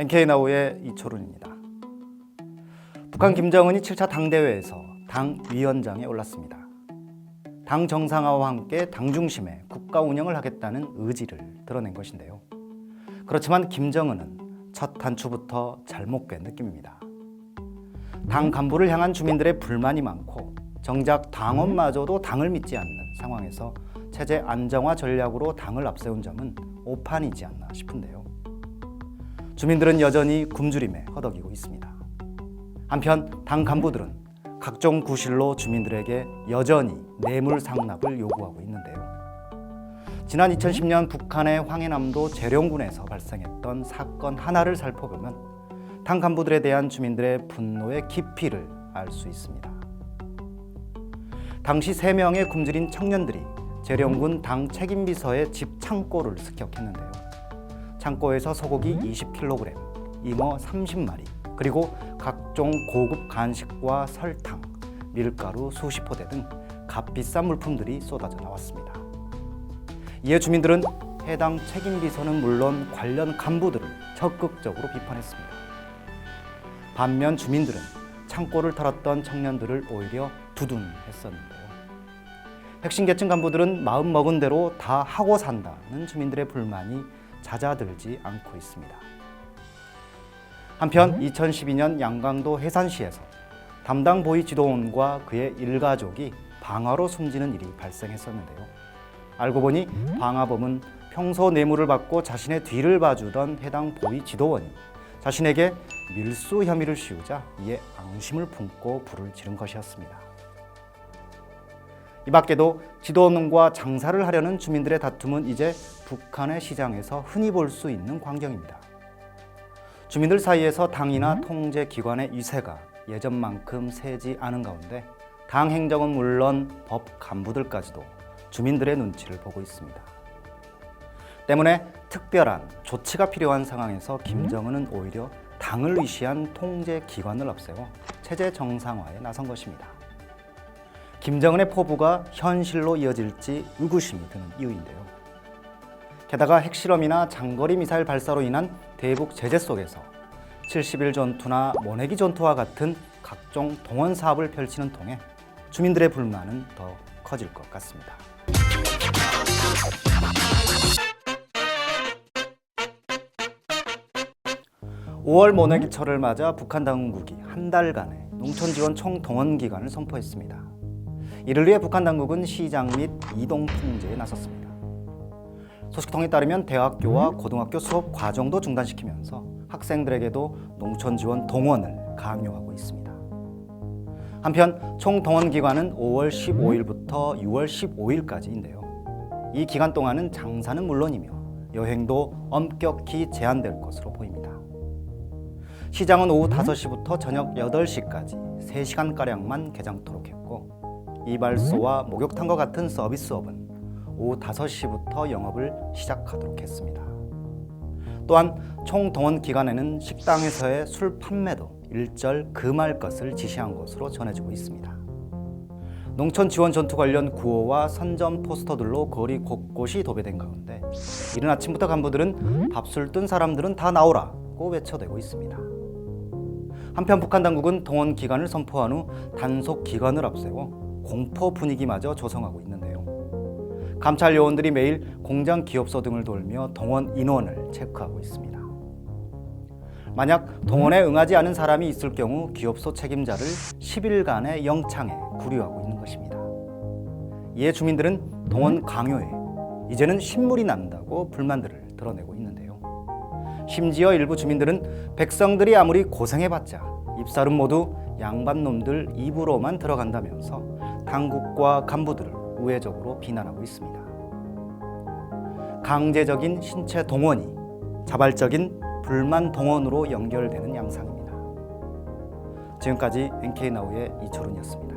NK나우의 이초른입니다. 북한 김정은이 7차 당대회에서 당 위원장에 올랐습니다. 당 정상화와 함께 당 중심의 국가 운영을 하겠다는 의지를 드러낸 것인데요. 그렇지만 김정은은 첫 단추부터 잘못 꿰 느낌입니다. 당 간부를 향한 주민들의 불만이 많고 정작 당원마저도 당을 믿지 않는 상황에서 체제 안정화 전략으로 당을 앞세운 점은 오판이지 않나 싶은데요. 주민들은 여전히 굶주림에 허덕이고 있습니다. 한편 당 간부들은 각종 구실로 주민들에게 여전히 뇌물 상납을 요구하고 있는데요. 지난 2010년 북한의 황해남도 재령군에서 발생했던 사건 하나를 살펴보면 당 간부들에 대한 주민들의 분노의 깊이를 알 수 있습니다. 당시 세명의 굶주린 청년들이 재령군 당 책임비서의 집 창고를 습격했는데요. 창고에서 소고기 20kg, 잉어 30마리, 그리고 각종 고급 간식과 설탕, 밀가루 수십 포대 등 값비싼 물품들이 쏟아져 나왔습니다. 이에 주민들은 해당 책임 비서는 물론 관련 간부들을 적극적으로 비판했습니다. 반면 주민들은 창고를 털었던 청년들을 오히려 두둔했었는데요. 핵심 계층 간부들은 마음 먹은 대로 다 하고 산다는 주민들의 불만이 잦아들지 않고 있습니다. 한편 2012년 양강도 해산시에서 담당 보위 지도원과 그의 일가족이 방화로 숨지는 일이 발생했었는데요. 알고 보니 방화범은 평소 뇌물을 받고 자신의 뒤를 봐주던 해당 보위 지도원이 자신에게 밀수 혐의를 씌우자 이에 앙심을 품고 불을 지른 것이었습니다. 이 밖에도 지도원과 장사를 하려는 주민들의 다툼은 이제 북한의 시장에서 흔히 볼 수 있는 광경입니다. 주민들 사이에서 당이나 통제 기관의 위세가 예전만큼 세지 않은 가운데 당 행정은 물론 법 간부들까지도 주민들의 눈치를 보고 있습니다. 때문에 특별한 조치가 필요한 상황에서 김정은은 오히려 당을 위시한 통제 기관을 앞세워 체제 정상화에 나선 것입니다. 김정은의 포부가 현실로 이어질지 의구심이 드는 이유인데요. 게다가 핵실험이나 장거리 미사일 발사로 인한 대북 제재 속에서 70일 전투나 모내기 전투와 같은 각종 동원 사업을 펼치는 통해 주민들의 불만은 더 커질 것 같습니다. (5월) 모내기철을 맞아 북한 당국이 한 달간의 농촌 지원 총 동원 기간을 선포했습니다. 이를 위해 북한 당국은 시장 및 이동 통제에 나섰습니다. 소식통에 따르면 대학교와 고등학교 수업 과정도 중단시키면서 학생들에게도 농촌 지원 동원을 강요하고 있습니다. 한편 총 동원 기간은 5월 15일부터 6월 15일까지인데요. 이 기간 동안은 장사는 물론이며 여행도 엄격히 제한될 것으로 보입니다. 시장은 오후 5시부터 저녁 8시까지 3시간가량만 개장토록 했고 이발소와 목욕탕과 같은 서비스업은 오후 5시부터 영업을 시작하도록 했습니다. 또한 총 동원 기간에는 식당에서의 술 판매도 일절 금할 것을 지시한 것으로 전해지고 있습니다. 농촌 지원 전투 관련 구호와 선전 포스터들로 거리 곳곳이 도배된 가운데 이른 아침부터 간부들은 밥술 뜬 사람들은 다 나오라고 외쳐대고 있습니다. 한편 북한 당국은 동원 기간을 선포한 후 단속 기간을 앞세워 공포 분위기마저 조성하고 있는데요. 감찰 요원들이 매일 공장 기업소 등을 돌며 동원 인원을 체크하고 있습니다. 만약 동원에 응하지 않은 사람이 있을 경우 기업소 책임자를 10일간의 영창에 구류하고 있는 것입니다. 이에 주민들은 동원 강요에 이제는 신물이 난다고 불만들을 드러내고 있는데요. 심지어 일부 주민들은 백성들이 아무리 고생해봤자 입살은 모두 양반 놈들 입으로만 들어간다면서 당국과 간부들을 우회적으로 비난하고 있습니다. 강제적인 신체 동원이 자발적인 불만 동원으로 연결되는 양상입니다. 지금까지 NK나우의 이철훈이었습니다.